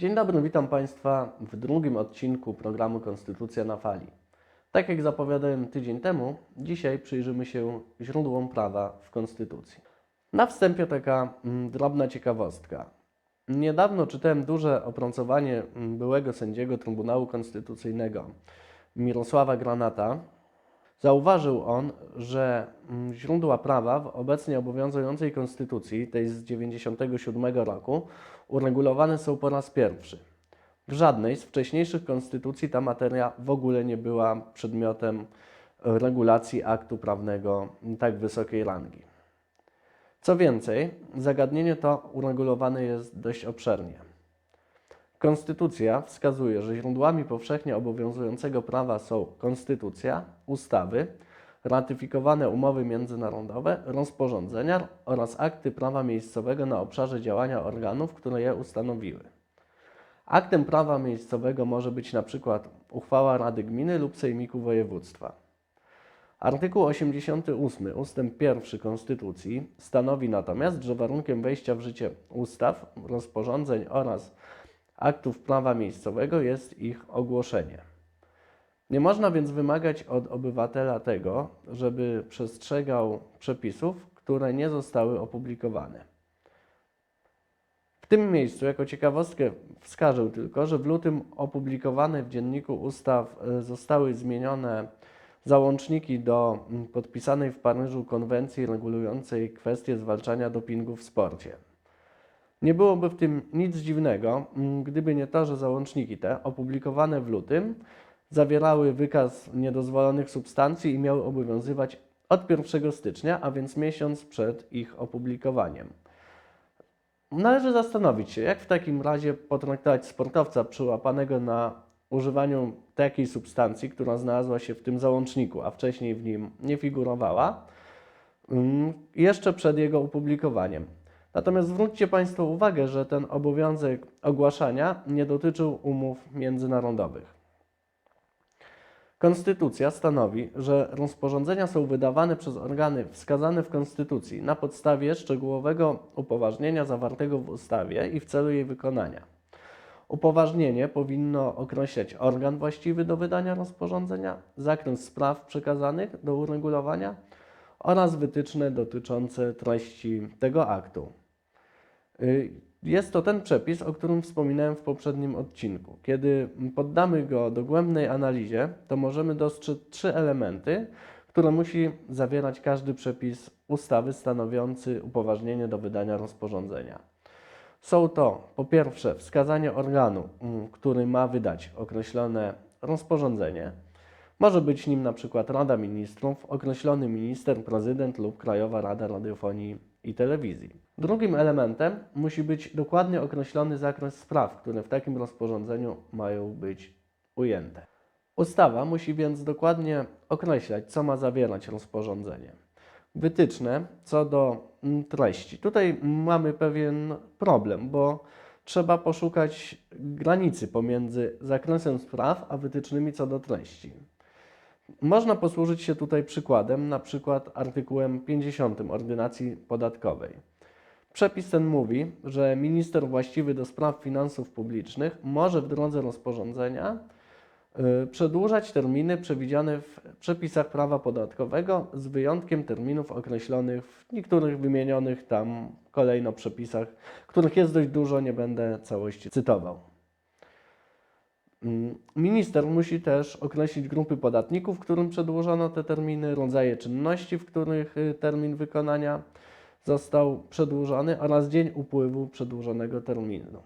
Dzień dobry, witam Państwa w drugim odcinku programu Konstytucja na fali. Tak jak zapowiadałem tydzień temu, dzisiaj przyjrzymy się źródłom prawa w Konstytucji. Na wstępie taka mm, drobna ciekawostka. Niedawno czytałem duże opracowanie mm, byłego sędziego Trybunału Konstytucyjnego Mirosława Granata. Zauważył on, że mm, źródła prawa w obecnie obowiązującej konstytucji, tej z 1997 roku, uregulowane są po raz pierwszy. W żadnej z wcześniejszych konstytucji ta materia w ogóle nie była przedmiotem e, regulacji aktu prawnego tak wysokiej rangi. Co więcej, zagadnienie to uregulowane jest dość obszernie. Konstytucja wskazuje, że źródłami powszechnie obowiązującego prawa są konstytucja, ustawy, ratyfikowane umowy międzynarodowe, rozporządzenia oraz akty prawa miejscowego na obszarze działania organów, które je ustanowiły. Aktem prawa miejscowego może być przykład uchwała Rady Gminy lub Sejmiku Województwa. Artykuł 88 ust. 1 Konstytucji stanowi natomiast, że warunkiem wejścia w życie ustaw, rozporządzeń oraz aktów prawa miejscowego jest ich ogłoszenie. Nie można więc wymagać od obywatela tego, żeby przestrzegał przepisów, które nie zostały opublikowane. W tym miejscu, jako ciekawostkę, wskażę tylko, że w lutym opublikowane w Dzienniku Ustaw e, zostały zmienione załączniki do podpisanej w Paryżu konwencji regulującej kwestie zwalczania dopingu w sporcie. Nie byłoby w tym nic dziwnego, mm, gdyby nie to, że załączniki te, opublikowane w lutym, zawierały wykaz niedozwolonych substancji i miały obowiązywać od 1 stycznia, a więc miesiąc przed ich opublikowaniem. Należy zastanowić się, jak w takim razie potraktować sportowca przyłapanego na używaniu takiej substancji, która znalazła się w tym załączniku, a wcześniej w nim nie figurowała, mm, jeszcze przed jego opublikowaniem. Natomiast zwróćcie Państwo uwagę, że ten obowiązek ogłaszania nie dotyczył umów międzynarodowych. Konstytucja stanowi, że rozporządzenia są wydawane przez organy wskazane w Konstytucji na podstawie szczegółowego upoważnienia zawartego w ustawie i w celu jej wykonania. Upoważnienie powinno określać organ właściwy do wydania rozporządzenia, zakres spraw przekazanych do uregulowania oraz wytyczne dotyczące treści tego aktu. Y, Jest to ten przepis, o którym wspominałem w poprzednim odcinku. Kiedy poddamy go dogłębnej analizie, to możemy dostrzec trzy elementy, które musi zawierać każdy przepis ustawy stanowiący upoważnienie do wydania rozporządzenia. Są to po pierwsze wskazanie organu, mm, który ma wydać określone rozporządzenie. Może być nim na przykład Rada Ministrów, określony minister, prezydent lub Krajowa Rada Radiofonii i Telewizji. Drugim elementem musi być dokładnie określony zakres spraw, które w takim rozporządzeniu mają być ujęte. Ustawa musi więc dokładnie określać, co ma zawierać rozporządzenie. Wytyczne co do mm, treści. Tutaj mamy pewien problem, bo trzeba poszukać granicy pomiędzy zakresem spraw a wytycznymi co do treści. Można posłużyć się tutaj przykładem, na przykład artykułem 50 Ordynacji Podatkowej. Przepis ten mówi, że minister właściwy do spraw finansów publicznych może w drodze rozporządzenia y, przedłużać terminy przewidziane w przepisach prawa podatkowego z wyjątkiem terminów określonych w niektórych wymienionych tam kolejno przepisach, których jest dość dużo, nie będę całości cytował. Mm, Minister musi też określić grupy podatników, którym przedłużono te terminy, rodzaje czynności, w których y, termin wykonania został przedłużony oraz dzień upływu przedłużonego terminu.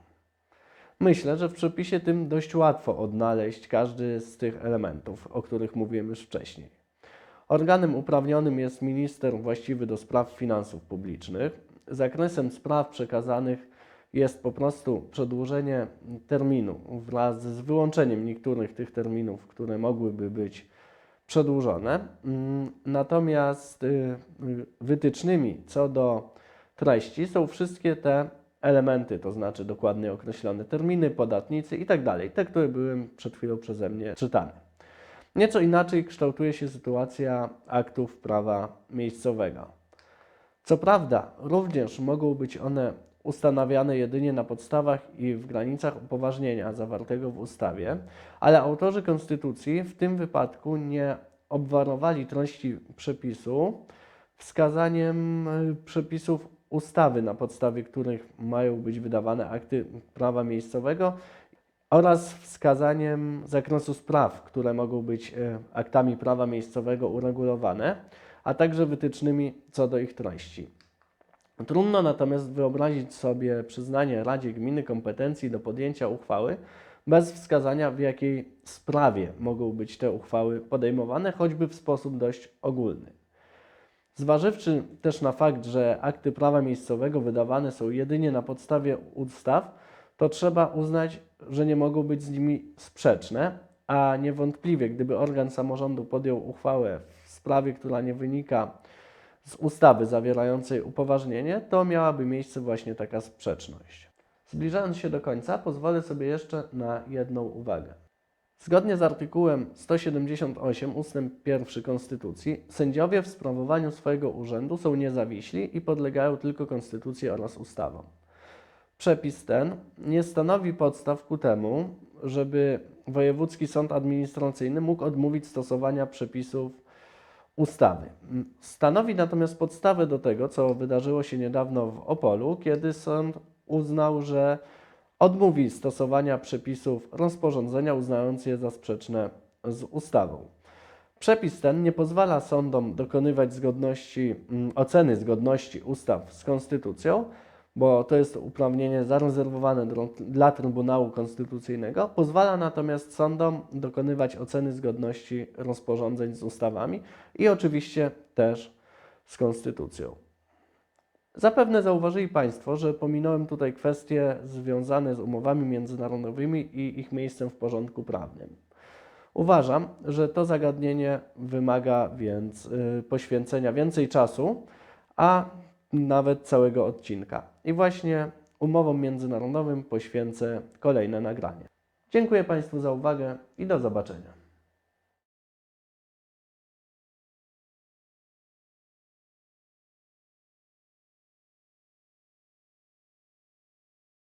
Myślę, że w przepisie tym dość łatwo odnaleźć każdy z tych elementów, o których mówiłem już wcześniej. Organem uprawnionym jest minister właściwy do spraw finansów publicznych. Zakresem spraw przekazanych jest po prostu przedłużenie terminu wraz z wyłączeniem niektórych tych terminów, które mogłyby być przedłużone. Mm, Natomiast y, wytycznymi co do treści są wszystkie te elementy, to znaczy dokładnie określone terminy, podatnicy i tak te, które były przed chwilą przeze mnie czytane. Nieco inaczej kształtuje się sytuacja aktów prawa miejscowego. Co prawda, również mogą być one ustanawiane jedynie na podstawach i w granicach upoważnienia zawartego w ustawie, ale autorzy konstytucji w tym wypadku nie obwarowali treści przepisu wskazaniem y, przepisów ustawy, na podstawie których mają być wydawane akty prawa miejscowego oraz wskazaniem zakresu spraw, które mogą być e, aktami prawa miejscowego uregulowane, a także wytycznymi co do ich treści. Trudno natomiast wyobrazić sobie przyznanie Radzie Gminy kompetencji do podjęcia uchwały bez wskazania, w jakiej sprawie mogą być te uchwały podejmowane, choćby w sposób dość ogólny. Zważywszy też na fakt, że akty prawa miejscowego wydawane są jedynie na podstawie ustaw, to trzeba uznać, że nie mogą być z nimi sprzeczne, a niewątpliwie, gdyby organ samorządu podjął uchwałę w sprawie, która nie wynika z ustawy zawierającej upoważnienie, to miałaby miejsce właśnie taka sprzeczność. Zbliżając się do końca, pozwolę sobie jeszcze na jedną uwagę. Zgodnie z artykułem 178 ust. 1 Konstytucji, sędziowie w sprawowaniu swojego urzędu są niezawiśli i podlegają tylko Konstytucji oraz ustawom. Przepis ten nie stanowi podstaw ku temu, żeby Wojewódzki Sąd Administracyjny mógł odmówić stosowania przepisów ustawy. Stanowi natomiast podstawę do tego, co wydarzyło się niedawno w Opolu, kiedy sąd uznał, że odmówi stosowania przepisów rozporządzenia, uznając je za sprzeczne z ustawą. Przepis ten nie pozwala sądom dokonywać zgodności, mm, oceny zgodności ustaw z konstytucją, bo to jest uprawnienie zarezerwowane dla Trybunału Konstytucyjnego. Pozwala natomiast sądom dokonywać oceny zgodności rozporządzeń z ustawami i oczywiście też z konstytucją. Zapewne zauważyli Państwo, że pominąłem tutaj kwestie związane z umowami międzynarodowymi i ich miejscem w porządku prawnym. Uważam, że to zagadnienie wymaga więc y, poświęcenia więcej czasu, a nawet całego odcinka. I właśnie umowom międzynarodowym poświęcę kolejne nagranie. Dziękuję Państwu za uwagę i do zobaczenia.